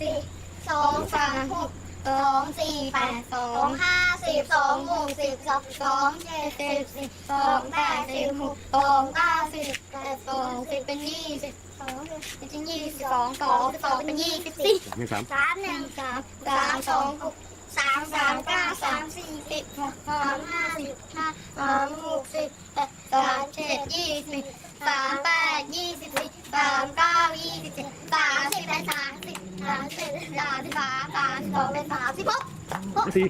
สี่สองสามหกสองสี่แปดสองห้าสิบสองหกสิบสองสองเจ็ดสิบสิบสองแปดสิบหกสองเก้าสิบแปดสองสิบเป็นยี่สิบสองเป็นยี่สิบสองสองสองเป็นยี่สิบสี่ไม่สามสามหนึ่งสามสามสองหกสามสามเก้าสามสี่สิบหกสามห้าสิบห้า สามสิบสามสามสามสิบสองเป็นสามสิบหกหกสี่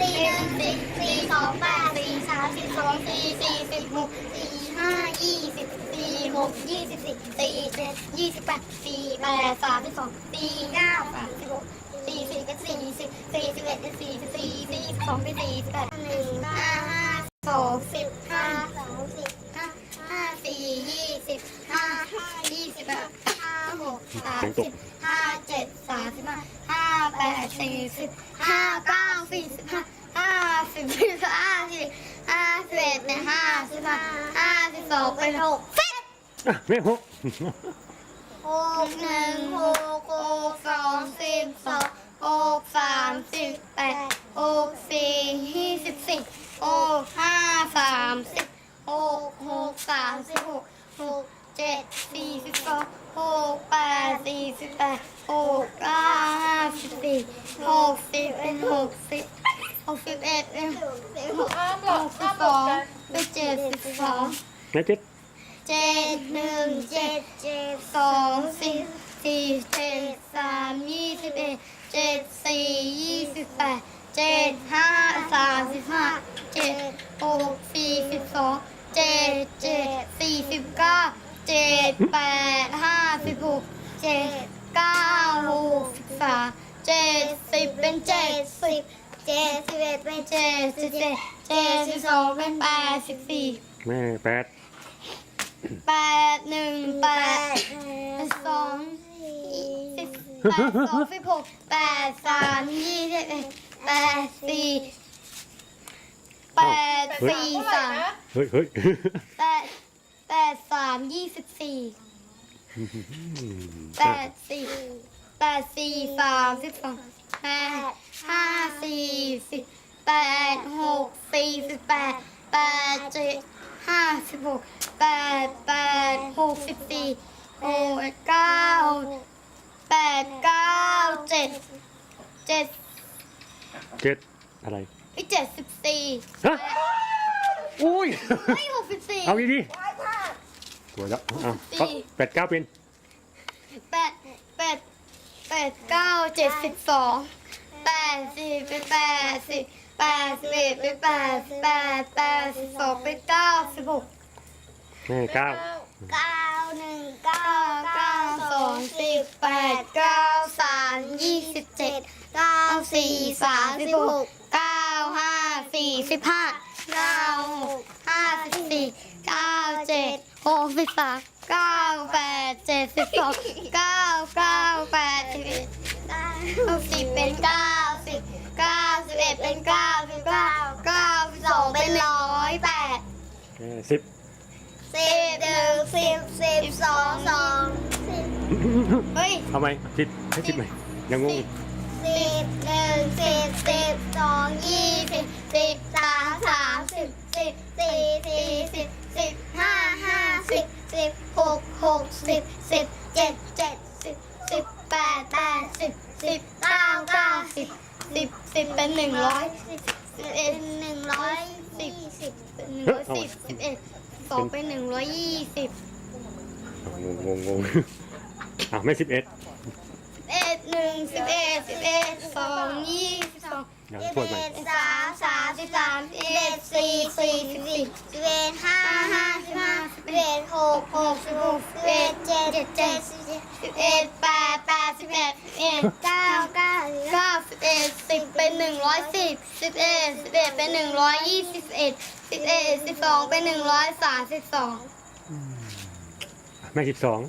สี่หนึ่งสี่สี่สองแปดสี่สามสิบสองสี่สี่สิบหกสี่ห้ายี่สิบสี่หกยี่สิบสี่สี่เจ็ดยี่สิบแปดสี่แปดสามสิบสองสี่เก้าสามสิบหกสี่สิบเป็นสี่สิบสี่สิบเอ็ดเป็นสี่สิบสี่สี่สิบสองเป็นสี่สิบแปดหนึ่งห้าห้าสองสิบห้าสองสิบห้าห้าสี่ยี่สิบห้าห้ายี่สิบแปดห้าหกสามสิบห้าเจ็ดสามสิบห้าห้าแปด สี่สิบห้าเก้าสี่สิบห้าห้าสิบห้าสิบห้าสิบเอ็ดเป็นห้าสิบห้าห้าสิบสองเป็นหกสิบอะแม่หกหกหนึ่งหกหกสองสิบสองหกสามสิบแปดหกสี่ยี่สิบสี่หกห้าสามสิบหกหกสามสิบหกหก เจ็ดสี่สิบสองหกแปดสี่สิบแปดหกเก้าห้าสิบสี่หกสิบเป็นหกสิบหกสิบเอ็ดเป็นหกสิบหกหกสิบสองเป็นเจ็ดสิบสองแม่เจ็ดเจ็ดหนึ่งเจ็ดเจ็ดสองสี่สี่เจ็ดสามยี่สิบเอ็ดเจ็ดสี่ยี่สิบแปดเจ็ดห้าสามสิบห้าเจ็ดหกสี่สิบสอง แปดห้าสิบหกเจ็ดเก้าหกสิบสามเจ็ดสิบเป็นเจ็ดสิบเจ็ดสิบเอ็ดเป็นเจ็ดสิบเจ็ดเจ็ดสิบสองเป็นแปดสิบสี่แม่แปดแปดหนึ่งแปดสองสิบแปดสองสิบหกแปดสามยี่สิบเอ็ดแปดสี่แปดสี่สามเฮ้ยเฮ้ยแปด แปดสามยี่สิบสี่แปดสี่แปดสี่สามสิบสองแปดห้าสี่สิบแปดหกสี่สิบแปดแปดเจ็ดห้าสิบหกแปดแปดหกสิบสี่หกเก้าแปดเก้าเจ็ดเจ็ดเจ็ดอะไรเจ็ดสิบสี่ฮะอุ้ย ไม่หกสิบสี่เอาดีดีๆ สวยแล้วเอาก็แปดเก้าเป็นแปดแปดแปดเก้าเจ็ดสิบสองแปดสิบเป็นแปดสิบแปดสิบเอ็ดเป็นแปดสิบแปดแปดสิบสองเป็นเก้าสิบหกแม่เก้าเก้าหนึ่งเก้าเก้าสองสิบแปดเก้าสามยี่สิบเจ็ดเก้าสี่สามสิบหกเก้าห้าสี่สิบห้าเก้าหกห้าสิบสี่เก้าเจ็ด หกสิบสามเก้าแปดเจ็ดสิบสองเก้าเก้าแปดสิบเอ็ดเก้าสิบเป็นเก้าสิบเก้าสิบเอ็ดเป็นเก้าสิบเก้าเก้าสิบสองเป็นร้อยแปดสิบสิบหนึ่งสิบสิบสองสองสิบเฮ้ยเอาไมสิบให้สิบไหมยังงงสิบหนึ่งสิบสิบสองยี่สิบสิบสามสามสิบ สิบสี่สี่สิบสิบห้าห้าสิบสิบหกหกสิบสิบเจ็ดเจ็ดสิบสิบแปดแปดสิบสิบเก้าเก้าสิบสิบสิบเป็นหนึ่งร้อยสิบสิบเอ็ดหนึ่งร้อยสิบสิบเป็นหนึ่งร้อยสิบสิบเอ็ดสองเป็นหนึ่งร้อยยี่สิบงงงงงอะแม่สิบเอ็ดสิบเอ็ดหนึ่งสิบเอ็ดสิบเอ็ด สองยังสิบพูดใหม่เอ็ดสามสามสิบสามสิบเอ็ดสี่สี่สิบสี่สิบเอ็ดห้าห้าสิบห้าสิบเอ็ดหกหกสิบหกสิบเอ็ดเจ็ดเจ็ดสิบเจ็ดสิบเอ็ดแปดแปดสิบเอ็ดสิบเอ็ดเก้าเก้าเก้าสิบเอ็ดสิบเป็นหนึ่งร้อยสิบสิบเอ็ดสิบเอ็ดเป็นหนึ่งร้อยยี่สิบเอ็ดสิบเอ็ดสิบสองเป็นหนึ่งร้อยสามสิบสองแม่สิบสอง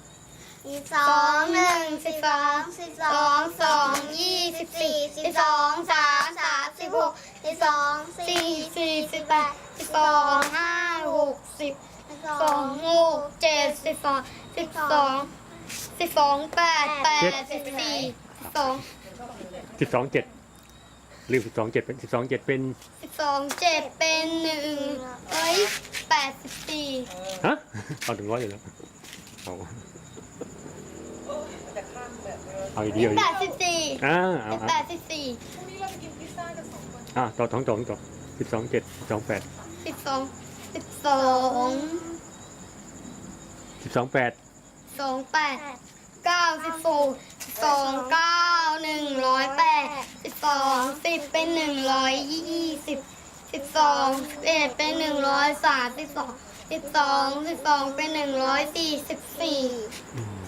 สิบสองหนึ่งสิบสองสิบสองสองยี่สิบสี่สิบสองสามสามสิบหกสิบสองสี่สี่สิบแปดสิบสองห้าหกสิบสองหกเจ็ดสิบสองสิบสองสิบสองแปดแปดสิบสี่สองสิบสองเจ็ดลืมสิบสองเจ็ดเป็นสิบสองเจ็ดเป็นสิบสองเจ็ดเป็นหนึ่งเอ้ยแปดสิบสี่ฮะเอาถึงร้อยอยู่แล้วเอา มันจะข้ามแบบเออเอาอีกเดียวแปดสิบสี่อ่าเอาเป็นเอาแปดสิบสี่พรุ่งนี้เราไปกินพิซซ่ากันสองคนอ่าต่อท้องต่อต่อสิบสองเจ็ดสิบสองแปดสิบสองสิบสองสิบสองแปดสองแปดเก้าสิบสองสองเก้าหนึ่งร้อยแปดสิบสองสิบเป็นหนึ่งร้อยยี่สิบสิบสองสิบเอ็ดเป็นหนึ่งร้อยสามสิบสองสิบสองสิบสองเป็นหนึ่งร้อยสี่สิบสี่ อืม